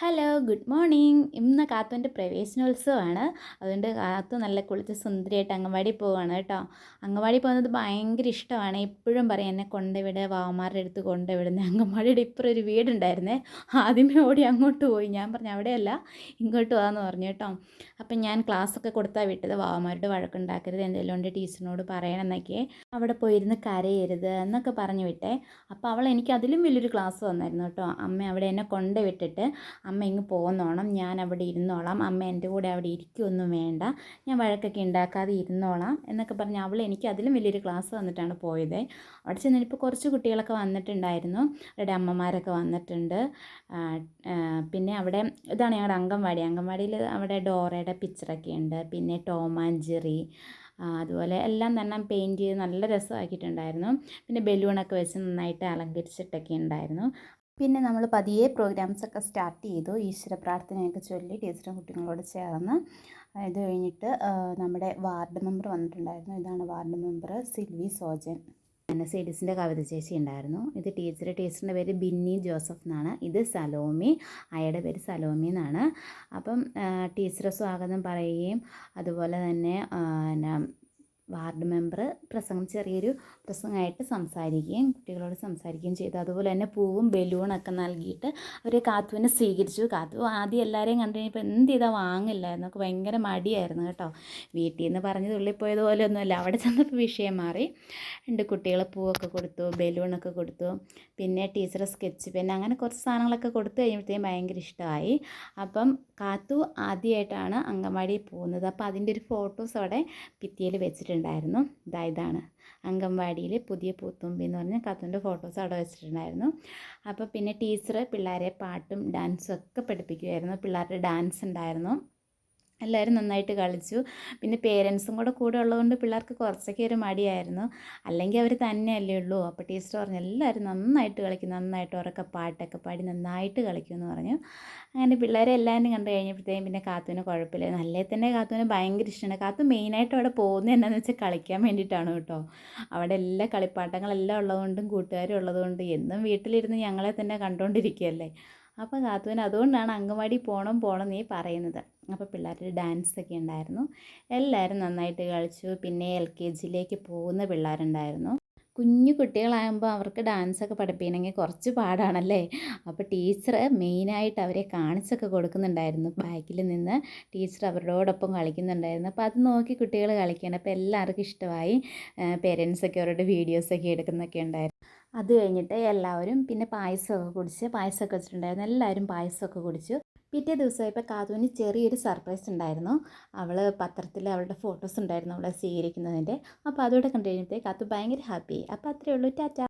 Hello good morning ഇന്ന് കാത്തുവിന്റെ പ്രവേശനോത്സവമാണ്. അതുകൊണ്ട് കാത്തു നല്ല കുളിച്ച് സുന്ദരിയായിട്ട് അംഗൻവാടി പോവുകയാണ് കേട്ടോ. അംഗൻവാടി പോകുന്നത് ഭയങ്കര ഇഷ്ടമാണ്. എപ്പോഴും പറയും എന്നെ കൊണ്ടുവിട് വാവമാരുടെ അടുത്ത് കൊണ്ടുവിടുന്നത് അംഗൻവാടിയുടെ ഇപ്പുറം ഒരു വീടുണ്ടായിരുന്നേ. ആദ്യമേ ഓടി അങ്ങോട്ട് പോയി. ഞാൻ പറഞ്ഞു അവിടെയല്ല ഇങ്ങോട്ട് പോകാമെന്ന് പറഞ്ഞു കേട്ടോ. അപ്പം ഞാൻ ക്ലാസ്സൊക്കെ കൊടുത്താൽ വിട്ടത്. വാവമാരുടെ വഴക്കുണ്ടാക്കരുത് എന്തെങ്കിലും ഉണ്ട് ടീച്ചറിനോട് പറയണം എന്നൊക്കെ. അവിടെ പോയിരുന്ന് കരയരുത് എന്നൊക്കെ പറഞ്ഞു വിട്ടേ. അപ്പോൾ അവൾ എനിക്ക് അതിലും വലിയൊരു ക്ലാസ് വന്നായിരുന്നു കേട്ടോ. അമ്മ അവിടെ എന്നെ കൊണ്ടുവിട്ടിട്ട് അമ്മ ഇങ്ങ് പോന്നോണം ഞാൻ അവിടെ ഇരുന്നോളാം അമ്മ എന്റെ കൂടെ അവിടെ ഇരിക്കുകയൊന്നും വേണ്ട ഞാൻ വഴക്കൊക്കെ ഉണ്ടാക്കാതെ ഇരുന്നോളാം എന്നൊക്കെ പറഞ്ഞ് അവൾ എനിക്ക് അതിലും വലിയൊരു ക്ലാസ് വന്നിട്ടാണ് പോയത്. അവിടെ ചെന്നിപ്പോൾ കുറച്ച് കുട്ടികളൊക്കെ വന്നിട്ടുണ്ടായിരുന്നു. അവരുടെ അമ്മമാരൊക്കെ വന്നിട്ടുണ്ട്. പിന്നെ അവിടെ ഇതാണ് ഞങ്ങളുടെ അംഗൻവാടി. അംഗൻവാടിയിൽ അവിടെ ഡോറയുടെ പിക്ചറൊക്കെ ഉണ്ട്. പിന്നെ ടോം ജെറി അതുപോലെ എല്ലാം തന്നെ പെയിന്റ് ചെയ്ത് നല്ല രസമാക്കിയിട്ടുണ്ടായിരുന്നു. പിന്നെ ബലൂണൊക്കെ വെച്ച് നന്നായിട്ട് അലങ്കരിച്ചിട്ടൊക്കെ ഉണ്ടായിരുന്നു. പിന്നെ നമ്മൾ പതിയെ പ്രോഗ്രാംസൊക്കെ സ്റ്റാർട്ട് ചെയ്തു. ഈശ്വര പ്രാർത്ഥനയൊക്കെ ചൊല്ലി ടീച്ചറും കുട്ടികളോട് ചേർന്ന്. ഇത് കഴിഞ്ഞിട്ട് നമ്മുടെ വാർഡ് മെമ്പർ വന്നിട്ടുണ്ടായിരുന്നു. ഇതാണ് വാർഡ് മെമ്പർ സിൽവി സോജൻ. പിന്നെ സീഡിസിന്റെ കവിത ചേച്ചി ഉണ്ടായിരുന്നു. ഇത് ടീച്ചർ ടീച്ചറിന്റെ പേര് ബിന്നി ജോസഫ് എന്നാണ്. ഇത് സലോമി. അയാളുടെ പേര് സലോമി എന്നാണ്. അപ്പം ടീച്ചർ സ്വാഗതം പറയുകയും അതുപോലെ തന്നെ വാർഡ് മെമ്പർ പ്രസംഗം ചെറിയൊരു പ്രസംഗമായിട്ട് സംസാരിക്കുകയും കുട്ടികളോട് സംസാരിക്കുകയും ചെയ്തു. അതുപോലെ തന്നെ പൂവും ബലൂണൊക്കെ നൽകിയിട്ട് അവർ കാത്തുവിനെ സ്വീകരിച്ചു. കാത്തു ആദ്യം എല്ലാവരെയും കണ്ടു കഴിഞ്ഞപ്പോൾ എന്ത് ചെയ്താൽ വാങ്ങില്ലായിരുന്നു ഒക്കെ ഭയങ്കര മടിയായിരുന്നു കേട്ടോ. വീട്ടിൽ നിന്ന് പറഞ്ഞ് തുള്ളിപ്പോയതുപോലെ ഒന്നുമല്ല അവിടെ ചെന്നപ്പോൾ വിഷയം മാറി. രണ്ട് കുട്ടികൾ പൂവൊക്കെ കൊടുത്തു ബലൂണൊക്കെ കൊടുത്തു. പിന്നെ ടീച്ചർ സ്കെച്ച് പെൻ അങ്ങനെ കുറച്ച് സാധനങ്ങളൊക്കെ കൊടുത്തു കഴിയുമ്പോഴത്തേക്കും ഭയങ്കര ഇഷ്ടമായി. അപ്പം കാത്തു ആദ്യമായിട്ടാണ് അങ്കമാടിയിൽ പോകുന്നത്. അപ്പോൾ അതിന്റെ ഒരു ഫോട്ടോസ് അവിടെ ഭിത്തിയിൽ വെച്ചിട്ടുണ്ടായിരുന്നു ഇതാ ഇതാണ്. അംഗൻവാടിയിൽ പുതിയ പൂത്തുമ്പി എന്ന് പറഞ്ഞ കത്തുന്റെ ഫോട്ടോസ് അവിടെ വെച്ചിട്ടുണ്ടായിരുന്നു. അപ്പോൾ പിന്നെ ടീച്ചർ പിള്ളേരെ പാട്ടും ഡാൻസും ഒക്കെ പഠിപ്പിക്കുമായിരുന്നു പിള്ളേരുടെ ഡാൻസ് ഉണ്ടായിരുന്നു. എല്ലാവരും നന്നായിട്ട് കളിച്ചു. പിന്നെ പേരൻസും കൂടെ കൂടെ ഉള്ളതുകൊണ്ട് പിള്ളേർക്ക് കുറച്ചൊക്കെ ഒരു മടിയായിരുന്നു. അല്ലെങ്കിൽ അവർ തന്നെയല്ലേ ഉള്ളൂ. അപ്പോൾ ടീച്ചർ പറഞ്ഞു എല്ലാവരും നന്നായിട്ട് കളിക്കും. നന്നായിട്ട് ഉറക്കെ പാട്ടൊക്കെ പാടി നന്നായിട്ട് കളിക്കും എന്ന് പറഞ്ഞു. അങ്ങനെ പിള്ളേരെ എല്ലാവരും കണ്ടു കഴിഞ്ഞപ്പോഴത്തേക്കും പിന്നെ കാത്തുവിന് കുഴപ്പമില്ല. നല്ലേ തന്നെ കാത്തുവിന് ഭയങ്കര ഇഷ്ടമാണ്. കാത്തു മെയിനായിട്ട് അവിടെ പോകുന്നത് എന്നാന്ന് വെച്ചാൽ കളിക്കാൻ വേണ്ടിയിട്ടാണ് കേട്ടോ. അവിടെ എല്ലാ കളിപ്പാട്ടങ്ങളെല്ലാം ഉള്ളതുകൊണ്ടും കൂട്ടുകാരും ഉള്ളതുകൊണ്ടും എന്നും വീട്ടിലിരുന്ന് ഞങ്ങളെ തന്നെ കണ്ടുകൊണ്ടിരിക്കുകയല്ലേ. അപ്പോൾ കാത്തുവിന് അതുകൊണ്ടാണ് അങ്കമാടി പോകണം പോകണം നീ പറയുന്നത്. അപ്പോൾ പിള്ളേരുടെ ഡാൻസൊക്കെ ഉണ്ടായിരുന്നു. എല്ലാവരും നന്നായിട്ട് കളിച്ചു. പിന്നെ എൽ കെ ജിയിലേക്ക് പോകുന്ന പിള്ളേരുണ്ടായിരുന്നു. കുഞ്ഞു കുട്ടികളാകുമ്പോൾ അവർക്ക് ഡാൻസൊക്കെ പഠിപ്പിക്കണമെങ്കിൽ കുറച്ച് പാടാണല്ലേ? അപ്പോൾ ടീച്ചർ മെയിനായിട്ട് അവരെ കാണിച്ചൊക്കെ കൊടുക്കുന്നുണ്ടായിരുന്നു ബാക്കിൽ നിന്ന്. ടീച്ചർ അവരോടൊപ്പം കളിക്കുന്നുണ്ടായിരുന്നു. അപ്പോൾ അത് നോക്കി കുട്ടികൾ കളിക്കണം അപ്പോൾ എല്ലാവർക്കും ഇഷ്ടമായി. പേരൻസൊക്കെ അവരുടെ വീഡിയോസൊക്കെ എടുക്കുന്നൊക്കെ ഉണ്ടായിരുന്നു. അത് കഴിഞ്ഞിട്ട് എല്ലാവരും പിന്നെ പായസമൊക്കെ കുടിച്ച് പായസമൊക്കെ വെച്ചിട്ടുണ്ടായിരുന്നു. എല്ലാവരും പായസമൊക്കെ കുടിച്ചു. പിറ്റേ ദിവസമായപ്പോൾ കാതുവിന് ചെറിയൊരു സർപ്രൈസ് ഉണ്ടായിരുന്നു. അവൾ പത്രത്തിൽ അവളുടെ ഫോട്ടോസ് ഉണ്ടായിരുന്നു അവളെ സ്വീകരിക്കുന്നതിന്റെ. അപ്പോൾ അതോടെ കണ്ടു കഴിഞ്ഞപ്പോഴത്തേക്ക് കാത്തു ഭയങ്കര ഹാപ്പി അപ്പോൾ അത്രയേ ഉള്ളൂ. ടാറ്റ.